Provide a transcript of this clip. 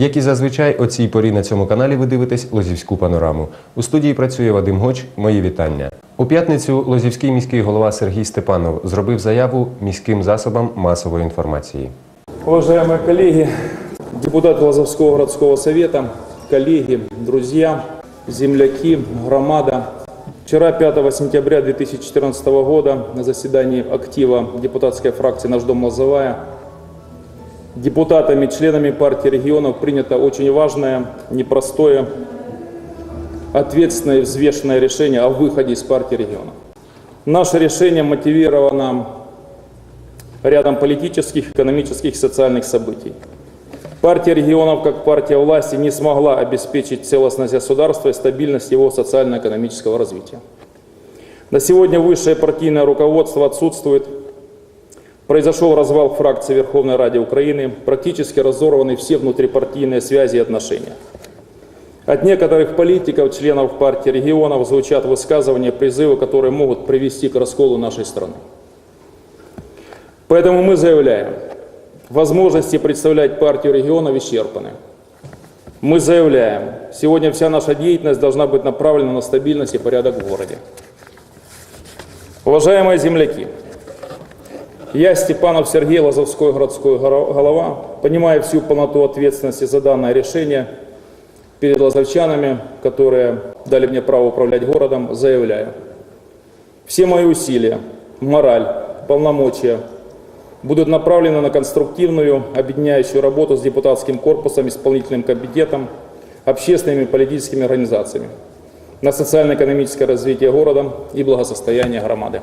Як і зазвичай, о цій порі на цьому каналі ви дивитесь Лозівську панораму. У студії працює Вадим Гоч. Мої вітання. У п'ятницю Лозівський міський голова Сергій Степанов зробив заяву міським засобам масової інформації. Уважаемые коллеги, депутаты Лазовского городского совета, коллеги, друзья, земляки, громада. Вчера, 5 сентября 2014 года, на заседании актива депутатской фракции «Наш дом Лозовая» депутатами, членами партии регионов принято очень важное, непростое, ответственное взвешенное решение о выходе из партии регионов. Наше решение мотивировано рядом политических, экономических социальных событий. Партия регионов, как партия власти, не смогла обеспечить целостность государства и стабильность его социально-экономического развития. На сегодня высшее партийное руководство отсутствует. Произошел развал фракции Верховной Ради Украины, практически разорваны все внутрипартийные связи и отношения. От некоторых политиков, членов партии регионов звучат высказывания, призывы, которые могут привести к расколу нашей страны. Поэтому мы заявляем, возможности представлять партию регионов исчерпаны. Мы заявляем, сегодня вся наша деятельность должна быть направлена на стабильность и порядок в городе. Уважаемые земляки, я, Степанов Сергей, Лазовской городской горо- голова, понимая всю полноту ответственности за данное решение перед лазовчанами, которые дали мне право управлять городом, заявляю. Все мои усилия, мораль, полномочия будут направлены на конструктивную, объединяющую работу с депутатским корпусом, исполнительным комитетом, общественными и политическими организациями, на социально-экономическое развитие города и благосостояние громады.